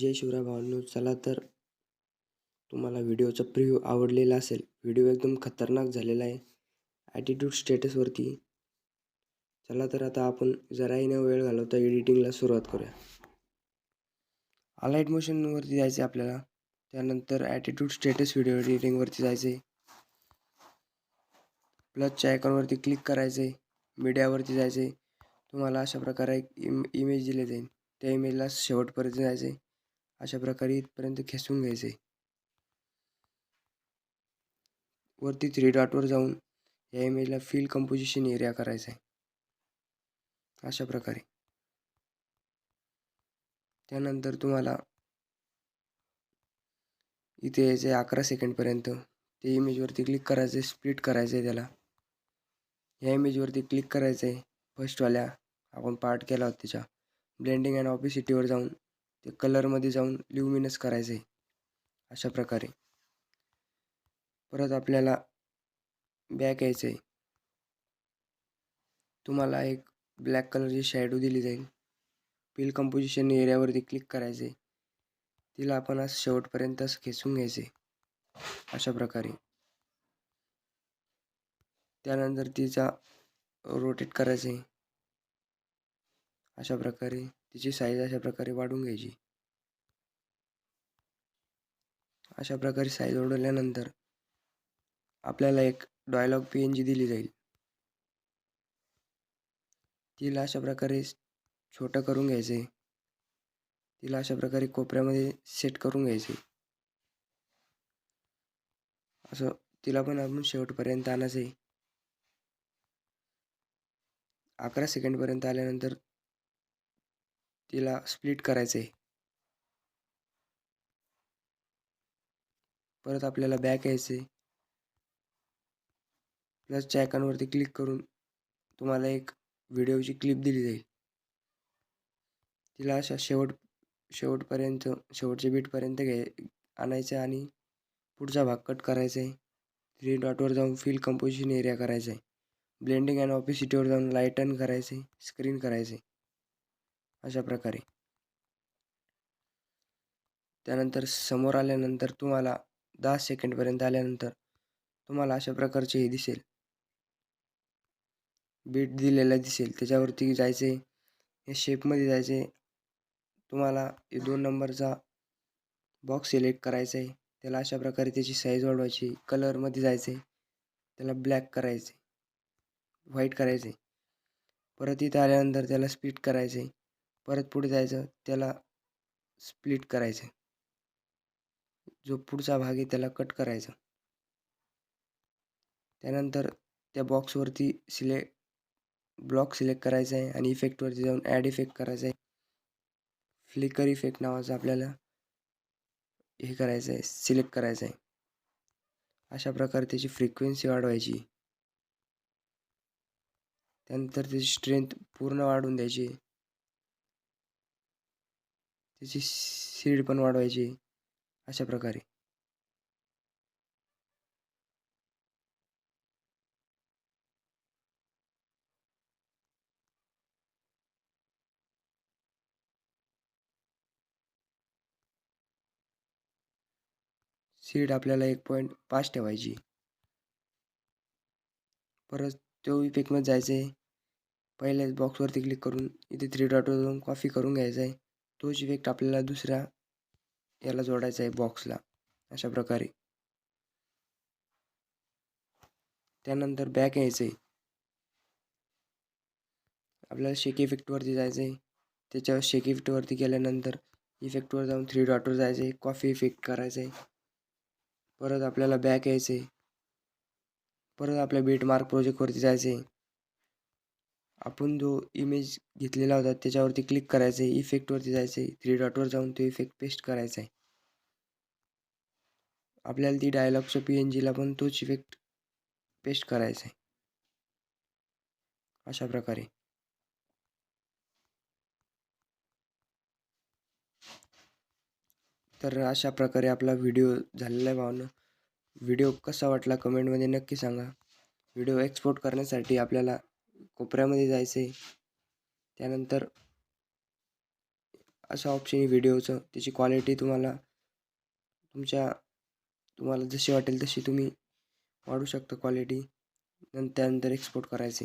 जय शिवराय भावांनो चला तर तुम्हाला व्हिडिओचा प्रिव्ह्यू आवडलेला असेल. व्हिडिओ एकदम खतरनाक झालेला आहे. ॲटिट्यूड स्टेटसवरती चला तर आता आपण जराही न वेळ घालवता एडिटिंगला सुरुवात करूया. अलाईट मोशनवरती जायचं आहे आपल्याला. त्यानंतर ॲटिट्यूड स्टेटस व्हिडिओ एडिटिंगवरती जायचे प्लसच्या आयकॉनवरती क्लिक करायचे मीडियावरती जायचे तुम्हाला अशा प्रकारे एक इम इमेज दिले जाईल. त्या इमेजला शेवटपर्यंत जायचे आहे अशा प्रकारे इथपर्यंत खेचून घ्यायचं. आहे वरती थ्री डॉटवर जाऊन या इमेजला फील कंपोजिशन एरिया करायचा आहे अशा प्रकारे. त्यानंतर तुम्हाला इथे यायचं आहे अकरा सेकंडपर्यंत ते इमेजवरती क्लिक करायचं आहे स्प्लिट करायचं आहे त्याला ह्या इमेजवरती क्लिक करायचं आहे फर्स्टवाल्या आपण पार्ट केला होता त्याच्या. ब्लेंडिंग अँड ऑपिसिटीवर जाऊन ते कलरमध्ये जाऊन ल्युमिनस करायचं आहे अशा प्रकारे. परत आपल्याला बॅक यायचं आहे तुम्हाला एक ब्लॅक कलरची शॅडो दिली जाईल. पिल कंपोजिशन एरियावरती क्लिक करायचे तिला आपण असं शेवटपर्यंत खेचून घ्यायचे अशा प्रकारे. त्यानंतर तिचा रोटेट करायचे अशा प्रकारे. तिची साईज अशा प्रकारे वाढवून घ्यायची. अशा प्रकारे साईज वाढवल्यानंतर आपल्याला एक डायलॉग पी एन जी दिली जाईल. तिला अशा प्रकारे छोटं करून घ्यायचे. तिला अशा प्रकारे कोपऱ्यामध्ये सेट करून घ्यायचे. असं तिला पण आपण शेवटपर्यंत आणायचं आहे अकरा सेकंडपर्यंत आल्यानंतर तिला स्प्लिट करायचं आहे परत आपल्याला बॅक यायचं आहे प्लसच्या आयकॉनवरती क्लिक करून तुम्हाला एक व्हिडिओची क्लिप दिली जाईल. तिला अशा शेवट शेवटपर्यंत शेवटच्या बीटपर्यंत घ्याय आणायचं आहे आणि पुढचा भाग कट करायचा आहे थ्री डॉटवर जाऊन फिल कंपोजिशन एरिया करायचा आहे ब्लेंडिंग अँड ऑफिसिटीवर जाऊन लाईटन करायचे स्क्रीन करायचे अशा प्रकारे. त्यानंतर समोर आल्यानंतर तुम्हाला दहा सेकंडपर्यंत आल्यानंतर तुम्हाला अशा प्रकारचे हे दिसेल. बीट दिलेला दिसेल. त्याच्यावरती जायचे या शेपमध्ये जायचे. तुम्हाला दोन नंबरचा बॉक्स सिलेक्ट करायचा आहे. त्याला अशा प्रकारे त्याची साईज वाढवायची. कलरमध्ये जायचे. त्याला ब्लॅक करायचे. व्हाईट करायचे. परत इथं आल्यानंतर त्याला स्पीड करायचे. परत पुढे जायचं त्याला स्प्लिट करायचं. जो पुढचा भाग आहे त्याला कट करायचा. त्यानंतर त्या बॉक्सवरती सिले ब्लॉक सिलेक्ट करायचा आहे आणि इफेक्टवरती जाऊन ॲड इफेक्ट करायचा आहे. फ्लिकर इफेक्ट नावाचं आपल्याला हे करायचं आहे सिलेक्ट करायचं आहे. अशा प्रकारे त्याची फ्रिक्वेन्सी वाढवायची. त्यानंतर त्याची स्ट्रेंथ पूर्ण वाढवून द्यायची. त्याची सीड पण वाढवायची अशा प्रकारे. सीड आपल्याला एक पॉईंट पाच ठेवायची. परत तो इफेक्टमध्ये जायचं आहे पहिल्याच बॉक्सवरती क्लिक करून इथे थ्री डॉटवर जाऊन कॉफी करून घ्यायचं आहे तोच इफेक्ट आपल्याला दुसऱ्या याला जोडायचा आहे बॉक्सला अशा प्रकारे. त्यानंतर बॅक यायचं आहे आपल्याला शेक इफेक्टवरती जायचं आहे त्याच्यावर शेक इफेक्टवरती गेल्यानंतर इफेक्टवर जाऊन थ्री डॉटवर जायचं आहे कॉफी इफेक्ट करायचं आहे परत आपल्याला बॅक यायचं आहे परत आपल्या बीट मार्क प्रोजेक्टवरती जायचं आहे आपण जो इमेज घेतलेला होता त्याच्यावरती क्लिक करायचं आहे इफेक्टवरती जायचं आहे थ्री डॉटवर जाऊन तो इफेक्ट पेस्ट करायचा आहे आपल्याला ती डायलॉगच्या पी एन जीला पण तोच इफेक्ट पेस्ट करायचा आहे अशा प्रकारे. तर अशा प्रकारे आपला व्हिडिओ झालेला आहे भावनं. व्हिडिओ कसा वाटला कमेंटमध्ये नक्की सांगा. व्हिडिओ एक्सपोर्ट करण्यासाठी आपल्याला कोपऱ्यामध्ये जायचं आहे त्यानंतर असा ऑप्शन आहे व्हिडिओचं त्याची क्वालिटी तुम्हाला तुमच्या तुम्हाला जशी वाटेल तशी तुम्ही वाढू शकता क्वालिटी नंतर त्यानंतर एक्सपोर्ट करायचे